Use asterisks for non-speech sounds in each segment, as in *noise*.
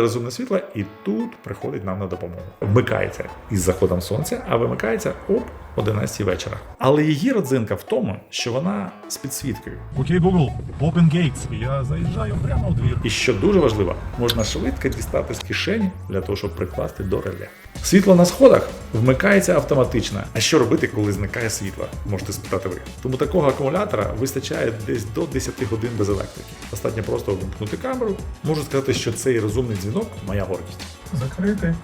розумне світло, і тут приходить нам на допомогу. Вмикається із заходом сонця, а вимикається об 11 вечора. Але її родзинка в тому, що вона з підсвіткою. Окей, Google, open gates. Я заїжджаю прямо в двір. І що дуже важливо, можна швидко дістати з кишені для того, щоб прикласти до реле. Світло на сходах вмикається автоматично. А що робити, коли зникає світло? Можете спитати ви. Тому такого акумулятора вистачає десь до 10 годин без електрики. Достатньо просто вимкнути камеру. Можу сказати, що цей розумний дзвінок моя гордість. Закрити.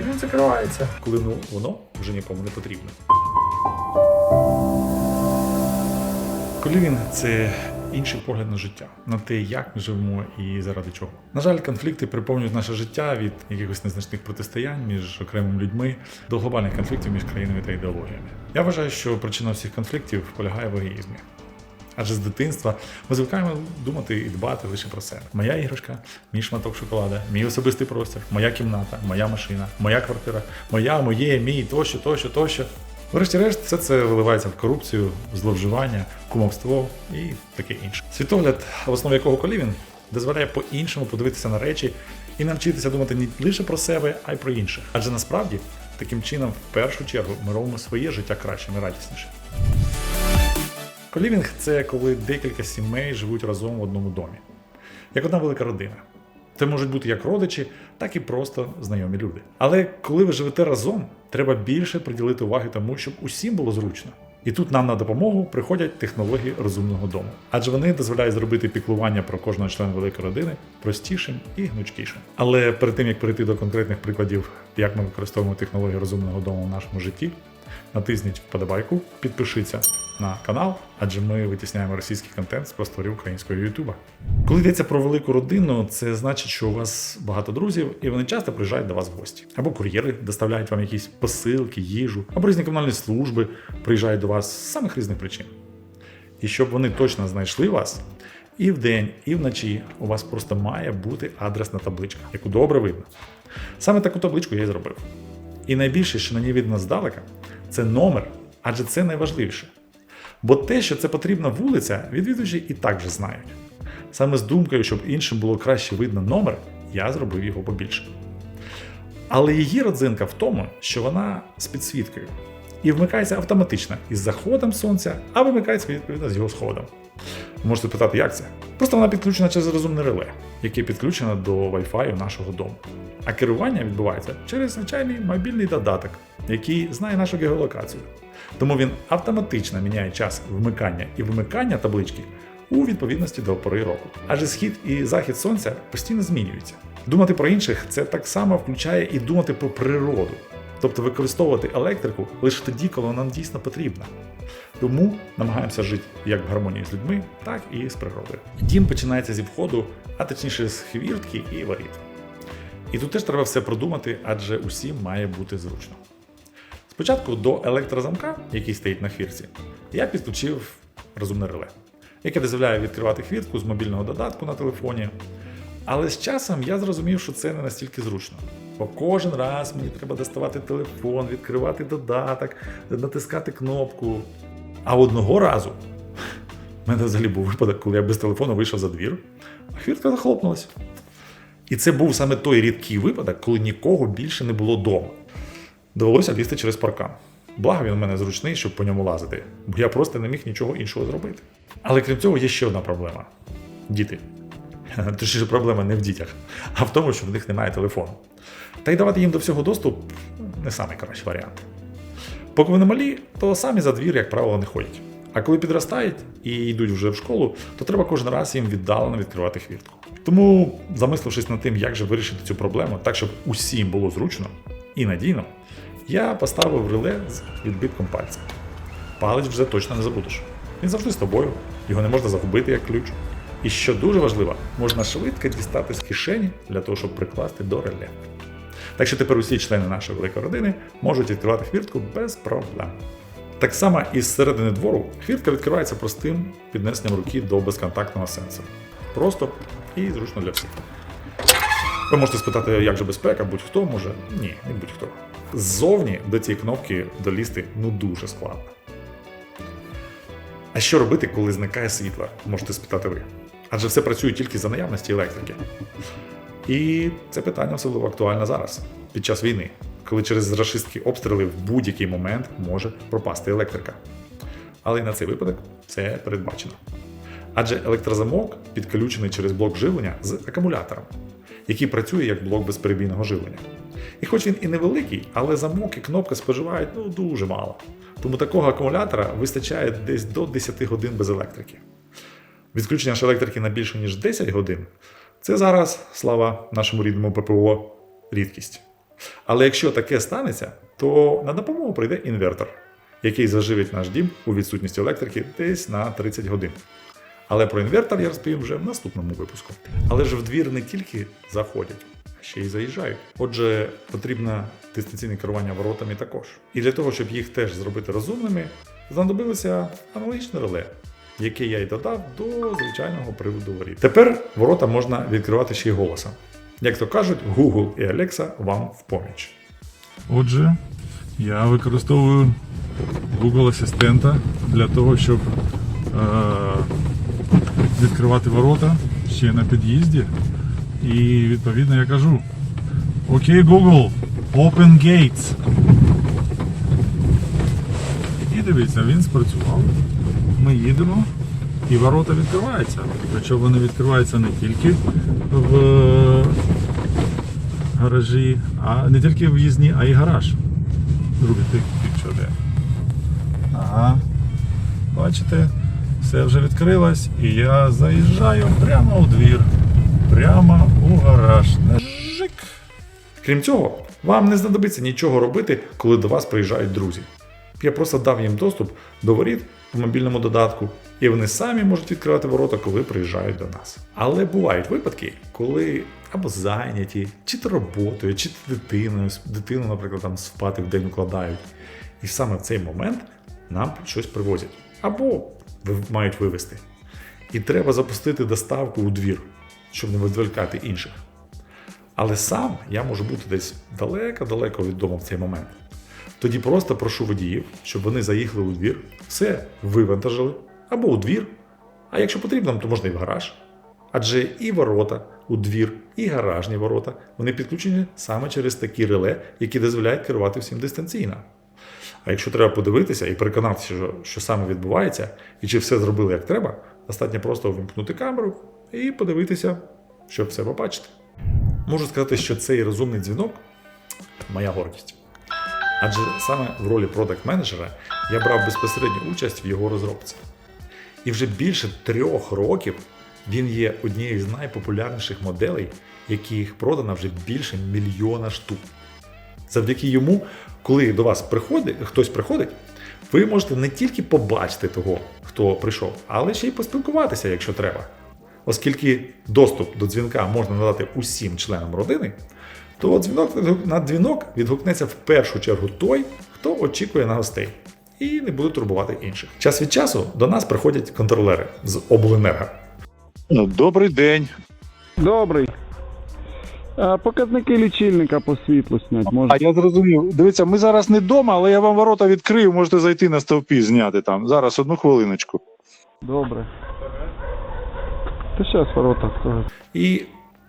І він закривається. Коли ну воно вже нікому не потрібно. Колівін це інший погляд на життя, на те, як ми живемо і заради чого. На жаль, конфлікти приповнюють наше життя від якихось незначних протистоянь між окремими людьми до глобальних конфліктів між країнами та ідеологіями. Я вважаю, що причина всіх конфліктів полягає в егоїзмі. Адже з дитинства ми звикаємо думати і дбати лише про себе. Моя іграшка, мій шматок шоколада, мій особистий простір, моя кімната, моя машина, моя квартира, моя, моє, мій, тощо, тощо, тощо. Врешті-решт, все це виливається в корупцію, зловживання, кумовство і таке інше. Світогляд, в основі якого колівін, дозволяє по-іншому подивитися на речі і навчитися думати не лише про себе, а й про інших. Адже насправді таким чином, в першу чергу, ми робимо своє життя кращим і радіснішим. Колівінг це коли декілька сімей живуть разом в одному домі, як одна велика родина. Це можуть бути як родичі, так і просто знайомі люди. Але коли ви живете разом, треба більше приділити уваги тому, щоб усім було зручно. І тут нам на допомогу приходять технології розумного дому, адже вони дозволяють зробити піклування про кожного члена великої родини простішим і гнучкішим. Але перед тим як перейти до конкретних прикладів, як ми використовуємо технології розумного дому в нашому житті, натисніть вподобайку, підпишіться на канал, адже ми витісняємо російський контент з просторів українського Ютуба. Коли йдеться про велику родину, це значить, що у вас багато друзів, і вони часто приїжджають до вас в гості. Або кур'єри доставляють вам якісь посилки, їжу, або різні комунальні служби приїжджають до вас з самих різних причин. І щоб вони точно знайшли вас, і вдень, і вночі у вас просто має бути адресна табличка, яку добре видно. Саме таку табличку я і зробив. І найбільше, що на ній видно здалека, це номер, адже це найважливіше. Бо те, що це потрібна вулиця, відвідувачі і так вже знають. Саме з думкою, щоб іншим було краще видно номер, я зробив його побільше. Але її родзинка в тому, що вона з підсвіткою і вмикається автоматично із заходом сонця, а вимикається відповідно з його сходом. Можете питати, як це? Просто вона підключена через розумне реле, яке підключено до Wi-Fi нашого дому. А керування відбувається через звичайний мобільний додаток, який знає нашу геолокацію. Тому він автоматично міняє час вмикання і вимикання таблички у відповідності до пори року. Адже схід і захід сонця постійно змінюються. Думати про інших це так само включає і думати про природу, тобто використовувати електрику лише тоді, коли вона дійсно потрібна. Тому намагаємося жити як в гармонії з людьми, так і з природою. Дім починається зі входу, а точніше з хвіртки і воріт. І тут теж треба все продумати, адже усім має бути зручно. Спочатку до електрозамка, який стоїть на хвірці, я підключив розумне реле, яке дозволяє відкривати хвіртку з мобільного додатку на телефоні. Але з часом я зрозумів, що це не настільки зручно. Бо кожен раз мені треба доставати телефон, відкривати додаток, натискати кнопку. А одного разу в мене взагалі був випадок, коли я без телефону вийшов за двір, а хвіртка захлопнулася. І це був саме той рідкий випадок, коли нікого більше не було вдома. Довелося лізти через паркан. Благо він у мене зручний, щоб по ньому лазити, бо я просто не міг нічого іншого зробити. Але крім цього, є ще одна проблема: діти. *laughs* Точніше, проблема не в дітях, а в тому, що в них немає телефону. Та й давати їм до всього доступ не найкращий варіант. Поки вони малі, то самі за двір, як правило, не ходять. А коли підростають і йдуть вже в школу, то треба кожен раз їм віддалено відкривати хвіртку. Тому, замислившись над тим, як же вирішити цю проблему, так щоб усім було зручно і надійно, я поставив реле з відбитком пальця. Палець вже точно не забудеш. Він завжди з тобою, його не можна загубити як ключ. І що дуже важливо, можна швидко дістати з кишені для того, щоб прикласти до реле. Так що тепер усі члени нашої великої родини можуть відкривати хвіртку без проблем. Так само і з середини двору хвіртка відкривається простим піднесенням руки до безконтактного сенсора. Просто і зручно для всіх. Ви можете спитати, як же безпека, будь-хто може? Ні, не будь-хто. Ззовні до цієї кнопки долізти ну дуже складно. А що робити, коли зникає світло? Можете спитати ви. Адже все працює тільки за наявності електрики. І це питання особливо актуальне зараз, під час війни, коли через рашистські обстріли в будь-який момент може пропасти електрика. Але й на цей випадок це передбачено. Адже електрозамок підключений через блок живлення з акумулятором, який працює як блок безперебійного живлення. І хоч він і невеликий, але замок і кнопка споживають ну, дуже мало. Тому такого акумулятора вистачає десь до 10 годин без електрики. Відключення ж електрики на більше ніж 10 годин це зараз, слава нашому рідному ППО, рідкість. Але якщо таке станеться, то на допомогу прийде інвертор, який заживить наш дім у відсутності електрики десь на 30 годин. Але про інвертор я розповім вже в наступному випуску. Але ж в двір не тільки заходять, а ще й заїжджають. Отже, потрібно дистанційне керування воротами також. І для того, щоб їх теж зробити розумними, знадобилося аналогічне реле, яке я й додав до звичайного приводу воріт. Тепер ворота можна відкривати ще й голосом. Як то кажуть, Google і Alexa вам в поміч. Отже, я використовую Google Асистента для того, щоб е- відкривати ворота ще на під'їзді. І відповідно я кажу: Окей, Google, open gates. І дивіться, він спрацював. Ми їдемо і ворота відкриваються. Причому вони відкриваються не тільки в гаражі, а не тільки в'їзні, а й гараж. Другий де. Ага. Бачите, все вже відкрилось, і я заїжджаю прямо у двір. Прямо у гараж. Жик. Крім цього, вам не знадобиться нічого робити, коли до вас приїжджають друзі. Я просто дав їм доступ до воріт в мобільному додатку, і вони самі можуть відкривати ворота, коли приїжджають до нас. Але бувають випадки, коли або зайняті, чи то роботою, чи то дитиною, дитину, наприклад, там спати в день укладають. І саме в цей момент нам щось привозять або мають вивезти. І треба запустити доставку у двір, щоб не відволікати інших. Але сам я можу бути десь далеко-далеко від дому в цей момент. Тоді просто прошу водіїв, щоб вони заїхали у двір, все вивантажили або у двір, а якщо потрібно, то можна і в гараж. Адже і ворота у двір, і гаражні ворота вони підключені саме через такі реле, які дозволяють керувати всім дистанційно. А якщо треба подивитися і переконатися, що, що саме відбувається, і чи все зробили як треба, достатньо просто вимкнути камеру і подивитися, щоб все побачити. Можу сказати, що цей розумний дзвінок моя гордість. Адже саме в ролі продакт-менеджера я брав безпосередню участь в його розробці. І вже більше трьох років він є однією з найпопулярніших моделей, яких продано вже більше мільйона штук. Завдяки йому, коли до вас приходить, хтось приходить, ви можете не тільки побачити того, хто прийшов, але ще й поспілкуватися, якщо треба. Оскільки доступ до дзвінка можна надати усім членам родини, то дзвінок на дзвінок відгукнеться в першу чергу той, хто очікує на гостей, і не буде турбувати інших. Час від часу до нас приходять контролери з обленерго. Ну, Добрий день. Добрий. А показники лічильника по світлу снять можна. А я зрозумів. Дивіться, ми зараз не вдома, але я вам ворота відкрию, можете зайти на стовпі, зняти там. Зараз одну хвилиночку. Добре. Та зараз ворота. І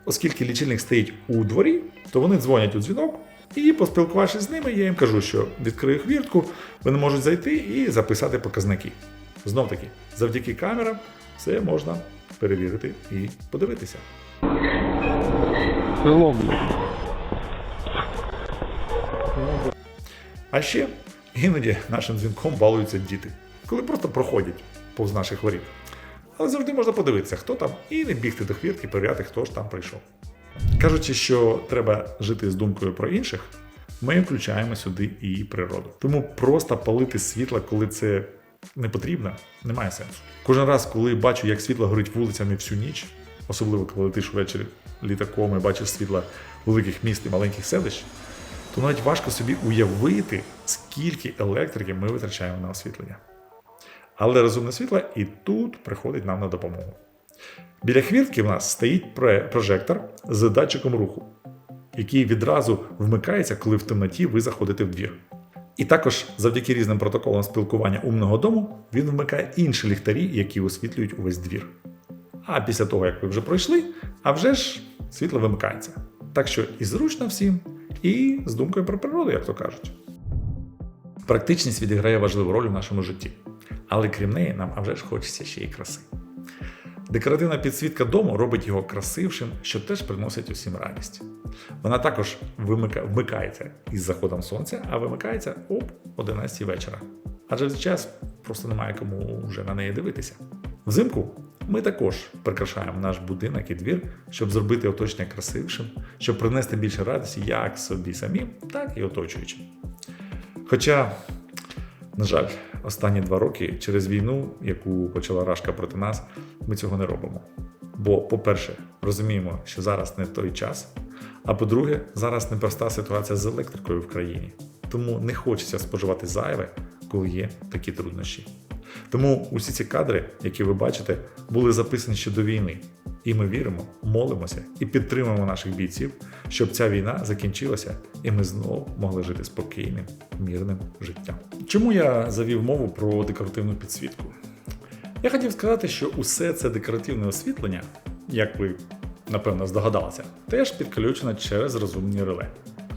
оскільки лічильник стоїть у дворі, то вони дзвонять у дзвінок. І поспілкувавшись з ними, я їм кажу, що відкрию хвіртку, вони можуть зайти і записати показники. Знов таки, завдяки камерам все можна перевірити і подивитися. А ще іноді нашим дзвінком балуються діти, коли просто проходять повз наших воріт. Але завжди можна подивитися, хто там, і не бігти до хвіртки, перевіряти, хто ж там прийшов. Кажучи, що треба жити з думкою про інших, ми включаємо сюди і природу. Тому просто палити світла, коли це не потрібно, немає сенсу. Кожен раз, коли бачу, як світло горить вулицями всю ніч, особливо коли летиш ввечері літаком і бачиш світла великих міст і маленьких селищ, то навіть важко собі уявити, скільки електрики ми витрачаємо на освітлення. Але розумне світло і тут приходить нам на допомогу. Біля хвіртки в нас стоїть прожектор з датчиком руху, який відразу вмикається, коли в темноті ви заходите в двір. І також завдяки різним протоколам спілкування умного дому він вмикає інші ліхтарі, які освітлюють увесь двір. А після того, як ви вже пройшли, а вже ж світло вимикається. Так що і зручно всім, і з думкою про природу, як то кажуть. Практичність відіграє важливу роль у нашому житті. Але крім неї, нам а вже ж хочеться ще й краси. Декоративна підсвітка дому робить його красившим, що теж приносить усім радість. Вона також вимика... вмикається із заходом сонця, а вимикається об 11 вечора. Адже в час просто немає кому вже на неї дивитися. Взимку ми також прикрашаємо наш будинок і двір, щоб зробити оточення красивішим, щоб принести більше радості як собі самим, так і оточуючим. Хоча, на жаль, останні два роки через війну, яку почала Рашка проти нас, ми цього не робимо. Бо, по-перше, розуміємо, що зараз не той час. А по-друге, зараз непроста ситуація з електрикою в країні. Тому не хочеться споживати зайве, коли є такі труднощі. Тому усі ці кадри, які ви бачите, були записані ще до війни. І ми віримо, молимося і підтримуємо наших бійців, щоб ця війна закінчилася і ми знову могли жити спокійним, мирним життям. Чому я завів мову про декоративну підсвітку? Я хотів сказати, що усе це декоративне освітлення, як ви напевно здогадалися, теж підключено через розумні реле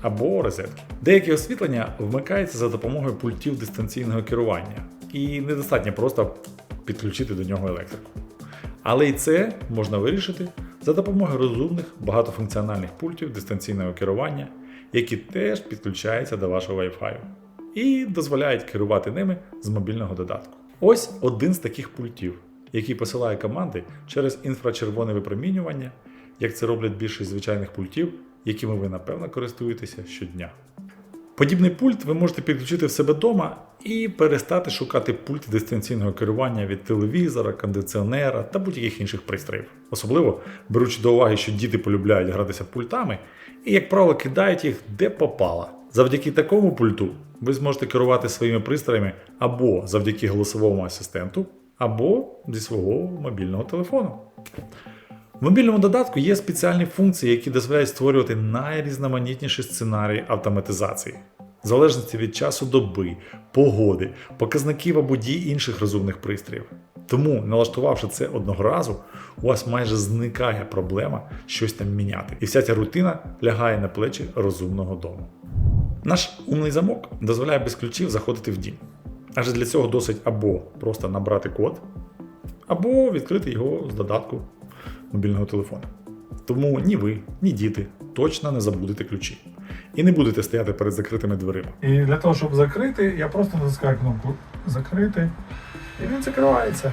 або розетки. Деякі освітлення вмикаються за допомогою пультів дистанційного керування, і недостатньо просто підключити до нього електрику. Але і це можна вирішити за допомогою розумних багатофункціональних пультів дистанційного керування, які теж підключаються до вашого Wi-Fi і дозволяють керувати ними з мобільного додатку. Ось один з таких пультів, який посилає команди через інфрачервоне випромінювання, як це роблять більшість звичайних пультів, якими ви напевно користуєтеся щодня. Подібний пульт ви можете підключити в себе вдома і перестати шукати пульт дистанційного керування від телевізора, кондиціонера та будь-яких інших пристроїв. Особливо беручи до уваги, що діти полюбляють гратися пультами і, як правило, кидають їх де попало. Завдяки такому пульту ви зможете керувати своїми пристроями або завдяки голосовому асистенту, або зі свого мобільного телефону. В мобільному додатку є спеціальні функції, які дозволяють створювати найрізноманітніші сценарії автоматизації, в залежності від часу доби, погоди, показників або дій інших розумних пристроїв. Тому, налаштувавши це одного разу, у вас майже зникає проблема щось там міняти, і вся ця рутина лягає на плечі розумного дому. Наш умний замок дозволяє без ключів заходити в дім. Адже для цього досить або просто набрати код, або відкрити його з додатку мобільного телефону. Тому ні ви, ні діти точно не забудете ключі. І не будете стояти перед закритими дверима. І для того, щоб закрити, я просто натискаю кнопку закрити, і він закривається.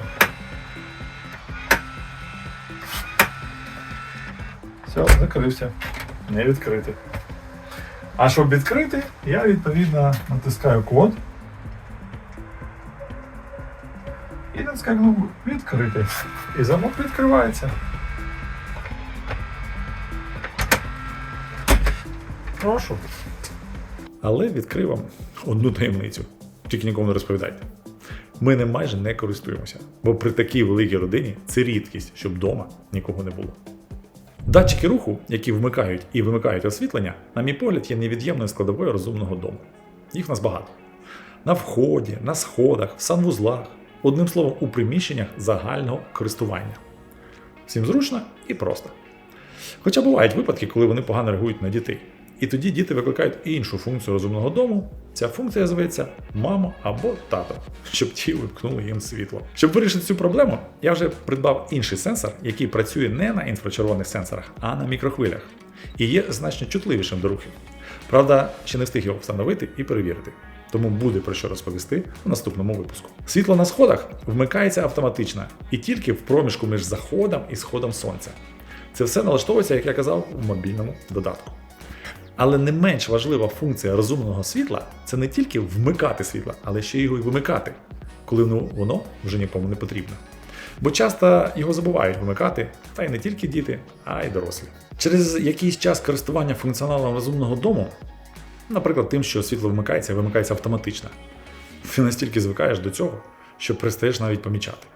Все, закрився. Не відкрити. А щоб відкрити, я відповідно натискаю код. І натискаю кнопку відкрити. І замок відкривається. Прошу. Але відкрив вам одну таємницю. Тільки нікому не розповідайте. Ми ним майже не користуємося, бо при такій великій родині це рідкість, щоб вдома нікого не було. Датчики руху, які вмикають і вимикають освітлення, на мій погляд, є невід'ємною складовою розумного дому. Їх нас багато. На вході, на сходах, в санвузлах, одним словом, у приміщеннях загального користування. Всім зручно і просто. Хоча бувають випадки, коли вони погано реагують на дітей. І тоді діти викликають іншу функцію розумного дому. Ця функція зветься мама або тато, щоб ті вимкнули їм світло. Щоб вирішити цю проблему, я вже придбав інший сенсор, який працює не на інфрачервоних сенсорах, а на мікрохвилях. І є значно чутливішим до рухів. Правда, ще не встиг його встановити і перевірити. Тому буде про що розповісти в наступному випуску. Світло на сходах вмикається автоматично і тільки в проміжку між заходом і сходом сонця. Це все налаштовується, як я казав, в мобільному додатку. Але не менш важлива функція розумного світла це не тільки вмикати світло, але ще його й вимикати, коли ну, воно вже нікому не потрібно. Бо часто його забувають вимикати, та й не тільки діти, а й дорослі. Через якийсь час користування функціоналом розумного дому, наприклад, тим, що світло вмикається і вимикається автоматично, ти настільки звикаєш до цього, що перестаєш навіть помічати.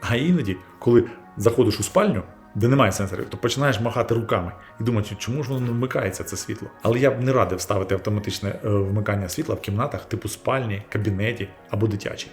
А іноді, коли заходиш у спальню, де немає сенсорів, то починаєш махати руками і думати, чому ж воно не вмикається це світло. Але я б не радив ставити автоматичне е, вмикання світла в кімнатах типу спальні, кабінеті або дитячій.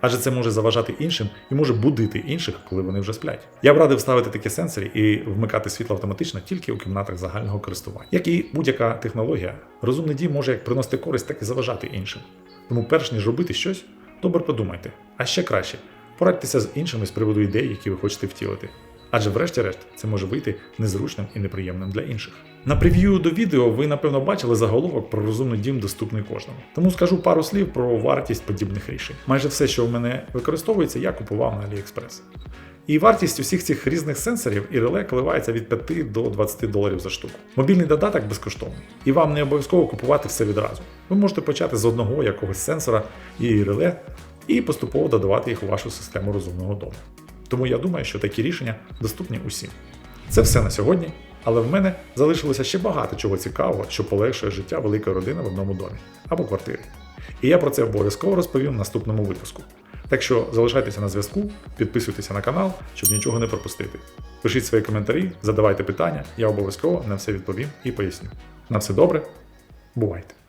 адже це може заважати іншим і може будити інших, коли вони вже сплять. Я б радив ставити такі сенсори і вмикати світло автоматично тільки у кімнатах загального користування. Як і будь-яка технологія, розумний дім може як приносити користь, так і заважати іншим. Тому, перш ніж робити щось, добре подумайте. А ще краще, порадьтеся з іншими з приводу ідей, які ви хочете втілити. Адже, врешті-решт, це може вийти незручним і неприємним для інших. На прев'ю до відео ви напевно бачили заголовок про розумний дім доступний кожному. Тому скажу пару слів про вартість подібних рішень. Майже все, що в мене використовується, я купував на AliExpress. І вартість усіх цих різних сенсорів і реле коливається від 5 до 20 доларів за штуку. Мобільний додаток безкоштовний, і вам не обов'язково купувати все відразу. Ви можете почати з одного якогось сенсора і реле, і поступово додавати їх у вашу систему розумного дому. Тому я думаю, що такі рішення доступні усім. Це все на сьогодні, але в мене залишилося ще багато чого цікавого, що полегшує життя великої родини в одному домі або квартирі. І я про це обов'язково розповім в наступному випуску. Так що залишайтеся на зв'язку, підписуйтеся на канал, щоб нічого не пропустити. Пишіть свої коментарі, задавайте питання, я обов'язково на все відповім і поясню. На все добре, бувайте!